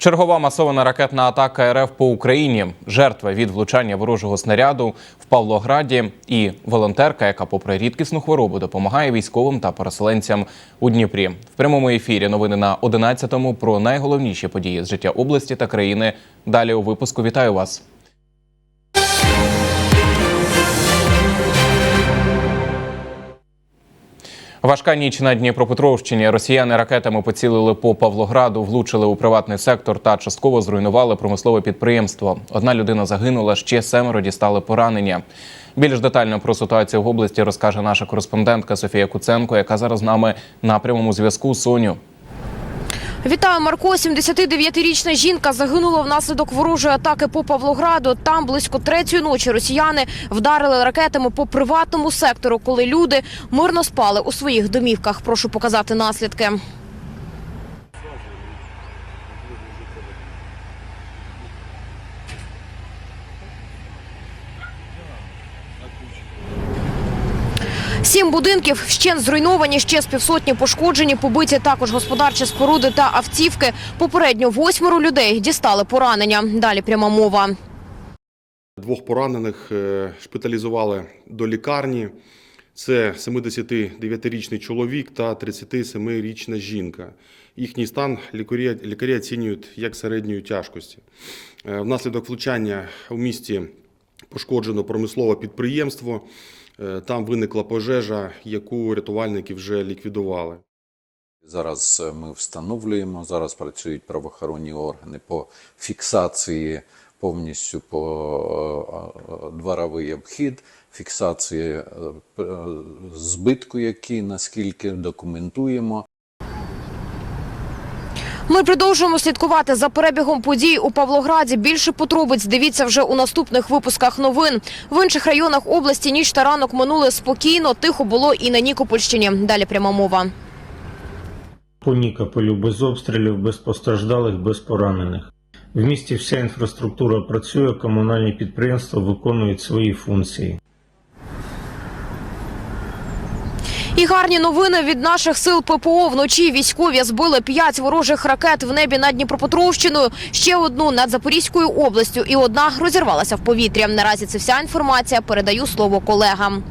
Чергова масована ракетна атака РФ по Україні. Жертва від влучання ворожого снаряду в Павлограді і волонтерка, яка, попри рідкісну хворобу, допомагає військовим та переселенцям у Дніпрі. В прямому ефірі новини на 11-му про найголовніші події з життя області та країни. Далі у випуску вітаю вас. Важка ніч на Дніпропетровщині. Росіяни ракетами поцілили по Павлограду, влучили у приватний сектор та частково зруйнували промислове підприємство. Одна людина загинула, ще семеро дістали поранення. Більш детально про ситуацію в області розкаже наша кореспондентка Софія Куценко, яка зараз з нами на прямому зв'язку. Соню. Вітаю, Марко. 79-річна жінка загинула внаслідок ворожої атаки по Павлограду. Там близько третьої ночі росіяни вдарили ракетами по приватному сектору, коли люди мирно спали у своїх домівках. Прошу показати наслідки. Сім будинків вщент зруйновані, ще з півсотні пошкоджені, побиті також господарчі споруди та автівки. Попередньо восьмеро людей дістали поранення. Далі пряма мова. Двох поранених е, шпиталізували до лікарні. Це 79-річний чоловік та 37-річна жінка. Їхній стан лікарі, лікарі оцінюють як середньої тяжкості. Е, Внаслідок влучання у місті пошкоджено промислове підприємство. Е, Там виникла пожежа, яку рятувальники вже ліквідували. Зараз е, ми встановлюємо, зараз працюють правоохоронні органи по фіксації повністю по е, дворовий обхід, фіксації збитку, який наскільки документуємо. Ми продовжуємо слідкувати за перебігом подій у Павлограді. Більше подробиць дивіться вже у наступних випусках новин. В інших районах області ніч та ранок минули спокійно. Тихо було і на Нікопольщині. Далі пряма мова. По Нікополю без обстрілів, без постраждалих, без поранених. В місті вся інфраструктура працює, комунальні підприємства виконують свої функції. І гарні новини від наших сил ППО. Вночі військові збили п'ять ворожих ракет в небі над Дніпропетровщиною, ще одну над Запорізькою областю, і одна розірвалася в повітря. Наразі це вся інформація. Передаю слово колегам.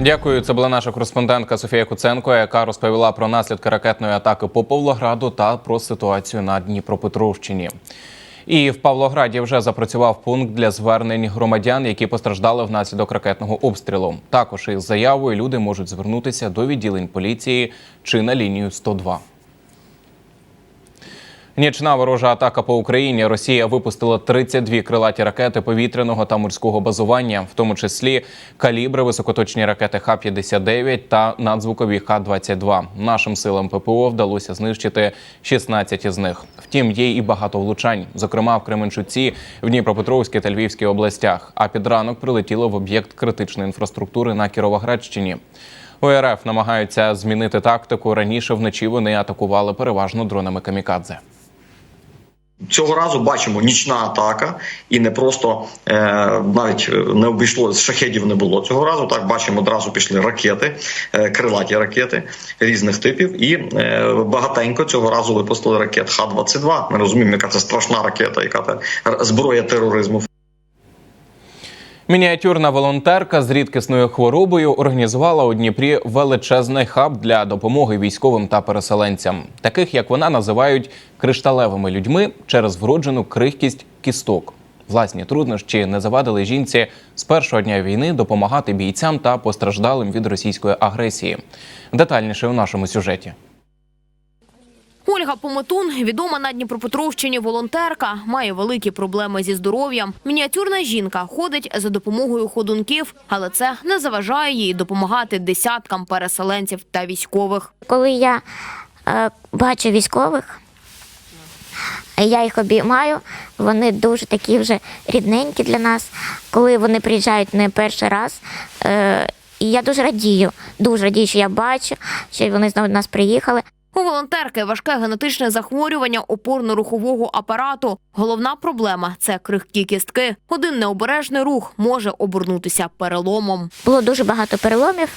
Дякую. Це була наша кореспондентка Софія Куценко, яка розповіла про наслідки ракетної атаки по Павлограду та про ситуацію на Дніпропетровщині. І в Павлограді вже запрацював пункт для звернень громадян, які постраждали внаслідок ракетного обстрілу. Також із заявою люди можуть звернутися до відділень поліції чи на лінію 102. Нічна ворожа атака по Україні. Росія випустила 32 крилаті ракети повітряного та морського базування, в тому числі калібри, високоточні ракети Х-59 та надзвукові Х-22. Нашим силам ППО вдалося знищити 16 із них. Втім, є і багато влучань, зокрема в Кременчуці, в Дніпропетровській та Львівській областях. А під ранок прилетіло в об'єкт критичної інфраструктури на Кіровоградщині. У РФ намагаються змінити тактику. Раніше вночі вони атакували переважно дронами камікадзе. Цього разу бачимо нічна атака, і не просто е, навіть не обійшло шахедів не було цього разу. Так бачимо, одразу пішли ракети, е, крилаті ракети різних типів, і е, багатенько цього разу випустили ракет Х-22. Ми розуміємо, яка це страшна ракета, яка це зброя тероризму. Мініатюрна волонтерка з рідкісною хворобою організувала у Дніпрі величезний хаб для допомоги військовим та переселенцям, таких як вона називають кришталевими людьми через вроджену крихкість кісток. Власні труднощі не завадили жінці з першого дня війни допомагати бійцям та постраждалим від російської агресії. Детальніше у нашому сюжеті. Ольга Пометун, відома на Дніпропетровщині волонтерка, має великі проблеми зі здоров'ям. Мініатюрна жінка ходить за допомогою ходунків, але це не заважає їй допомагати десяткам переселенців та військових. Коли я е, бачу військових, я їх обіймаю, вони дуже такі вже рідненькі для нас. Коли вони приїжджають не перший раз, е, і я дуже радію, дуже радію, що я бачу, що вони знову до нас приїхали. У волонтерки важке генетичне захворювання опорно-рухового апарату. Головна проблема це крихкі кістки. Один необережний рух може обернутися переломом. Було дуже багато переломів.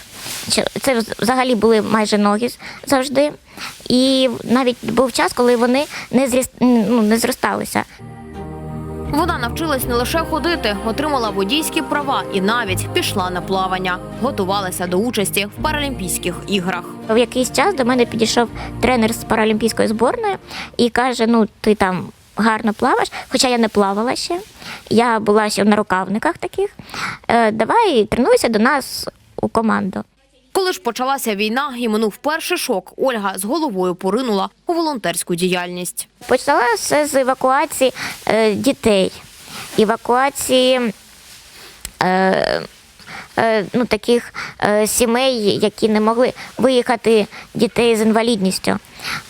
Це взагалі були майже ноги завжди. І навіть був час, коли вони не, зріст... ну, не зросталися. Вона навчилась не лише ходити, отримала водійські права і навіть пішла на плавання. Готувалася до участі в Паралімпійських іграх. В якийсь час до мене підійшов тренер з паралімпійської зборної і каже: ну, ти там гарно плаваєш, хоча я не плавала ще. Я була ще на рукавниках таких. Е, давай тренуйся до нас у команду. Коли ж почалася війна і минув перший шок, Ольга з головою поринула у волонтерську діяльність. Почала все з евакуації е, дітей, евакуації е, е, ну, таких е, сімей, які не могли виїхати дітей з інвалідністю.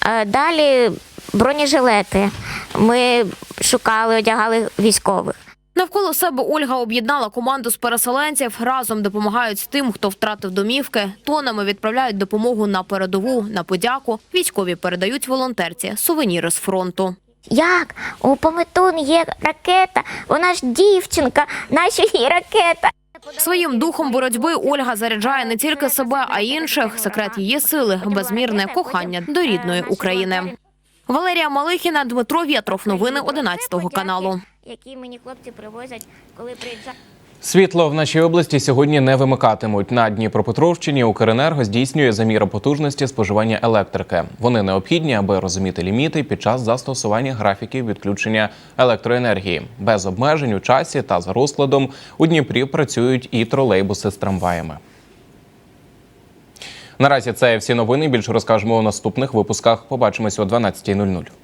Е, далі бронежилети. Ми шукали, одягали військових. Навколо себе Ольга об'єднала команду з переселенців. Разом допомагають тим, хто втратив домівки. Тонами відправляють допомогу на передову, на подяку. Військові передають волонтерці сувеніри з фронту. Як? У Пометун є ракета, вона ж дівчинка, наша її ракета. Своїм духом боротьби Ольга заряджає не тільки себе, а й інших. Секрет її сили безмірне кохання до рідної України. Валерія Малихіна, Дмитро Вєтров. Новини 11 каналу. Які мені хлопці привозять, коли приїжджають. Світло в нашій області сьогодні не вимикатимуть. На Дніпропетровщині Укренерго здійснює заміри потужності споживання електрики. Вони необхідні, аби розуміти ліміти під час застосування графіків відключення електроенергії. Без обмежень у часі та за розкладом у Дніпрі працюють і тролейбуси з трамваями. Наразі це всі новини. Більше розкажемо у наступних випусках. Побачимось о 12.00.